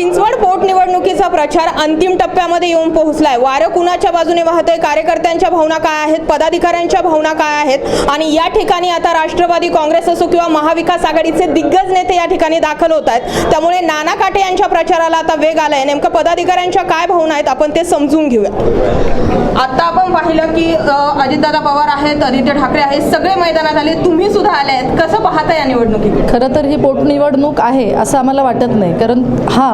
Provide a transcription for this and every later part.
चिंचवड पोटनिवडणुकीचा प्रचार अंतिम टप्प्यामध्ये येऊन पोहोचलाय. वारं कुणाच्या बाजूने वाहतंय कार्यकर्त्यांच्या भावना काय आहेत? पदाधिकाऱ्यांच्या भावना काय आहेत? आणि या ठिकाणी आता राष्ट्रवादी काँग्रेस असो किंवा महाविकास आघाडीचे दिग्गज नेते या ठिकाणी दाखल होत आहेत. त्यामुळे नाना काटे यांच्या प्रचाराला आता वेग आलाय. नेमकं पदाधिकाऱ्यांच्या काय भावना आहेत? आपण ते समजून घेऊया. आता आपण पाहिलं की अजितदादा पवार आहेत आदित्य ठाकरे आहेत सगळे मैदानात आले. तुम्ही सुद्धा आले आहेत. कसं पाहता या निवडणुकीकडे? खरं तर ही पोटनिवडणूक आहे असं आम्हाला वाटत नाही. कारण हा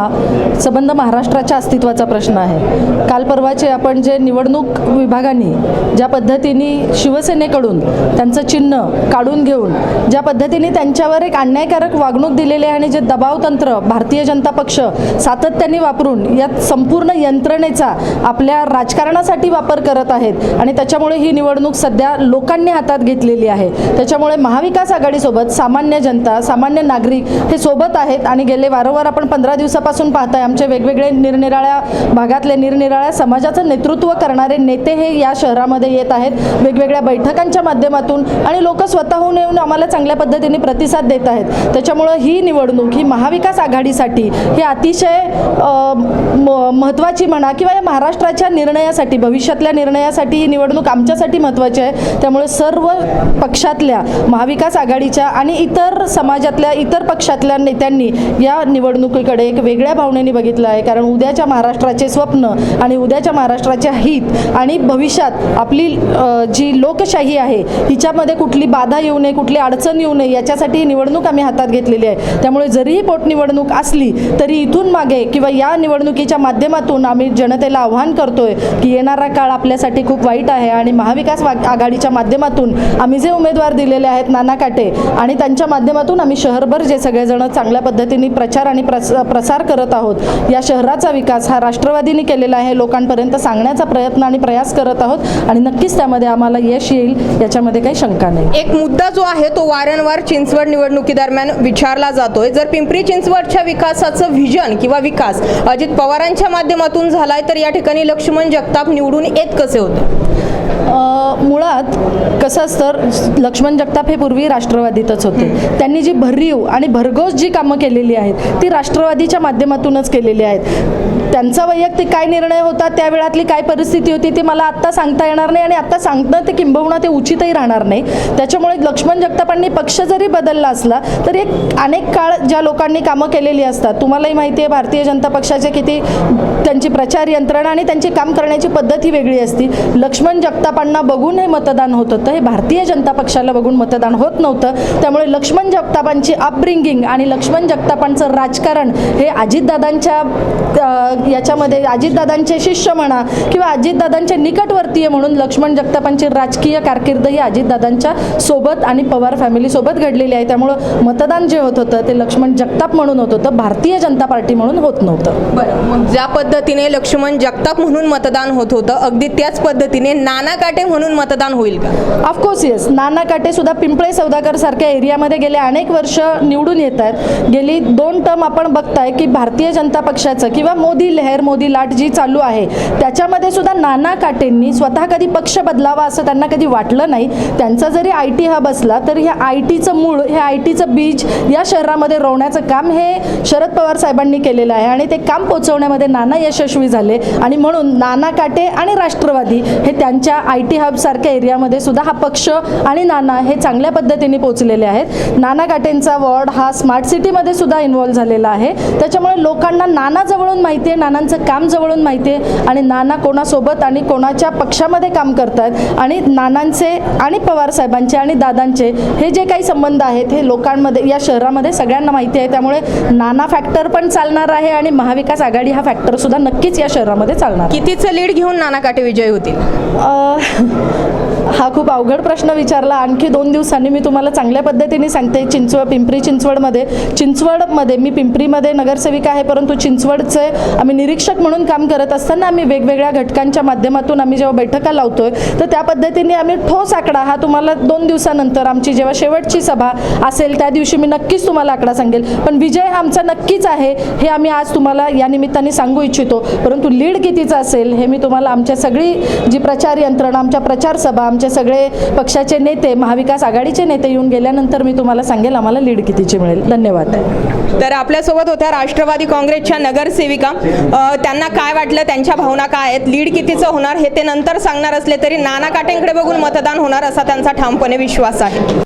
संबंध महाराष्ट्राच्या अस्तित्वाचा प्रश्न आहे. काल परवाचे आपण जे निवडणूक विभागाने ज्या पद्धतीने शिवसेनेकडून त्यांचं चिन्ह काढून घेऊन ज्या पद्धतीने त्यांच्यावर एक अन्यायकारक वागणूक दिलेली आहे आणि जे दबाव तंत्र भारतीय जनता पक्ष सातत्याने वापरून या संपूर्ण यंत्रणेचा आपल्या राजकारणासाठी वापर करत आहेत आणि त्याच्यामुळे ही निवडणूक सध्या लोकांनी हातात घेतलेली आहे. त्याच्यामुळे महाविकास आघाडीसोबत सामान्य जनता सामान्य नागरिक हे सोबत आहेत आणि गेले वारंवार आपण पंधरा दिवसापासून पाहताय आमचे वेग वेगवेगळे निरनिराळ्या भागातले निरनिराळ्या समाजाचं नेतृत्व करणारे नेते हे या शहरामध्ये येत आहेत. वेगवेगळ्या बैठकांच्या माध्यमातून आणि लोक स्वतःहून येऊन आम्हाला चांगल्या पद्धतीने प्रतिसाद देत आहेत. त्याच्यामुळं ही निवडणूक ही महाविकास आघाडीसाठी ही अतिशय म- महत्त्वाची म्हणा किंवा या महाराष्ट्राच्या निर्णयासाठी भविष्यातल्या निर्णयासाठी ही निवडणूक आमच्यासाठी महत्त्वाची आहे. त्यामुळे सर्व पक्षातल्या महाविकास आघाडीच्या आणि इतर समाजातल्या इतर पक्षातल्या नेत्यांनी या निवडणुकीकडे एक वेगळ्या भावनेने बघितलं आहे. कारण उद्याच्या महाराष्ट्राचे स्वप्न आणि उद्याच्या महाराष्ट्राचे हित आणि भविष्यात आपली जी लोकशाही आहे हिच्यामध्ये कुठली बाधा येऊ नये कुठली अडचण येऊ नये याच्यासाठी ही निवडणूक आम्ही हातात घेतलेली आहे. त्यामुळे जरीही पोटनिवडणूक असली तरी इथून मागे किंवा या निवडणुकीच्या माध्यमातून आम्ही जनतेला आव्हान करतोय की येणारा काळ आपल्यासाठी खूप वाईट आहे आणि महाविकास आघाडीच्या माध्यमातून आम्ही जे उमेदवार दिलेले आहेत नाना काटे आणि त्यांच्या माध्यमातून आम्ही शहरभर जे सगळेजण चांगल्या पद्धतीने प्रचार आणि प्रस प्रसार करत आहोत या शहराचा विकास हा राष्ट्रवादीने केलेला आहे लोकांपर्यंत सांगण्याचा प्रयत्न आणि प्रयास करत आहोत आणि नक्कीच त्यामध्ये आम्हाला यश येईल याच्यामध्ये काही शंका नाही. एक मुद्दा जो आहे तो वारंवार चिंचवड निवडणुकीदरम्यान विचारला जातोय. जर पिंपरी चिंचवडच्या विकासाचं व्हिजन किंवा विकास अजित पवारांच्या माध्यमातून झालाय तर या ठिकाणी लक्ष्मण जगताप निवडून येत कसे होते? मुळात कसं असतं लक्ष्मण जगताप हे पूर्वी राष्ट्रवादीतच होते. त्यांनी जी भरीव आणि भरघोस जी कामं केलेली आहेत ती राष्ट्रवादीच्या माध्यमातूनच केलेली आहेत. त्यांचा वैयक्तिक काय निर्णय होता त्या वेळातली काय परिस्थिती होती ती मला आत्ता सांगता येणार नाही आणि आत्ता सांगणं ते किंबहुना ते उचितही राहणार नाही. त्याच्यामुळे लक्ष्मण जगतापांनी पक्ष जरी बदलला असला तरी एक अनेक काळ ज्या लोकांनी कामं केलेली असतात तुम्हालाही माहिती आहे भारतीय जनता पक्षाचे किती त्यांची प्रचार यंत्रणा आणि त्यांची काम करण्याची पद्धत ही वेगळी असती. लक्ष्मण जगतापांना बघून हे मतदान होत होतं हे भारतीय जनता पक्षाला बघून मतदान होत नव्हतं. त्यामुळे लक्ष्मण जगतापांची अपब्रिंगिंग आणि लक्ष्मण जगतापांचं राजकारण हे अजितदादांच्या याच्यामध्ये अजितदादांचे शिष्य म्हणा किंवा अजितदादांचे निकटवर्तीय म्हणून लक्ष्मण जगतापांची राजकीय कारकीर्द ही अजितदादांच्या सोबत आणि पवार फॅमिलीसोबत घडलेली आहे. त्यामुळं मतदान जे होत होतं ते लक्ष्मण जगताप म्हणून होत होतं. भारतीय जनता पार्टी म्हणून होत नव्हतं. बरं ज्या पद्धतीने लक्ष्मण जगताप म्हणून मतदान होत होतं अगदी त्याच पद्धतीने नाना काटे म्हणून मतदान होईल का? ऑफकोर्स येस नाना काटे सुद्धा पिंपळे सौदागर सारख्या एरियामध्ये गेले अनेक वर्ष निवडून येत आहेत. गेली दोन टर्म आपण बघताय की भारतीय जनता पक्षाचं किंवा मोदी लहर मोदी लाट जी चालू आहे त्याच्यामध्ये सुद्धा नाना काटेंनी स्वतः कधी पक्ष बदलावा असं त्यांना कधी वाटलं नाही. त्यांचा जरी आय टी हब असला तरी ह्या आय टीचं मूळ हे आय टीचं बीज या शहरामध्ये रोवण्याचं काम हे शरद पवार साहेबांनी केलेलं आहे. आणि ते काम पोचवण्यामध्ये नाना यशस्वी झाले. आणि म्हणून नाना काटे आणि राष्ट्रवादी हे त्यांच्या आय टी हब सारख्या एरियामध्ये सुद्धा हा पक्ष आणि नाना हे चांगल्या पद्धतीने पोचलेले आहेत. नाना काटेंचा वॉर्ड हा स्मार्ट सिटीमध्ये सुद्धा इन्व्हॉल्व झालेला आहे. त्याच्यामुळे लोकांना नाना जवळून माहिती आहे नानांचं काम जवळून माहिती आहे. आणि नाना कोणासोबत आणि कोणाच्या पक्षामध्ये काम करतात आणि नानांचे आणि पवार साहेबांचे आणि दादांचे हे जे काही संबंध आहेत हे लोकांमध्ये या शहरामध्ये सगळ्यांना माहिती आहे. त्यामुळे नाना फॅक्टर पण चालणार आहे आणि महाविकास आघाडी हा फॅक्टर सुद्धा नक्कीच या शहरामध्ये चालणार. कितीचं लीड घेऊन नाना काटे विजयी होतील? हा खूप अवघड प्रश्न विचारला. आणखी दोन दिवसांनी मी तुम्हाला चांगल्या पद्धतीने सांगते. चिंचवड पिंपरी चिंचवडमध्ये. चिंचवडमध्ये मी पिंपरीमध्ये नगरसेविका आहे परंतु चिंचवडचे आम्ही निरीक्षक म्हणून काम करत असताना आम्ही वेगवेगळ्या घटकांच्या माध्यमातून आम्ही जेव्हा बैठका लावतोय तर त्या पद्धतीने आम्ही ठोस आकडा हा तुम्हाला दोन दिवसानंतर आमची जेव्हा शेवटची सभा असेल त्या दिवशी मी नक्कीच तुम्हाला आकडा सांगेल. पण विजय हा आमचा नक्कीच आहे हे आम्ही आज तुम्हाला या निमित्ताने सांगू इच्छितो. परंतु लीड कितीचा असेल हे मी तुम्हाला आमच्या सगळी जी प्रचार यंत्रणा आमच्या प्रचार सभा आमचे सगळे पक्षाचे नेते महाविकास आघाडीचे नेते येऊन गेल्यानंतर मी तुम्हाला सांगेल आम्हाला लीड कितीची मिळेल. धन्यवाद. तर आपल्यासोबत होत्या राष्ट्रवादी काँग्रेसच्या नगरसेविका त्यांना काय वाटलं त्यांच्या भावना काय आहेत लीड कितीचं होणार हे ते नंतर सांगणार असले तरी नाना काटेंकडे बघून मतदान होणार असा त्यांचा ठामपणे विश्वास आहे.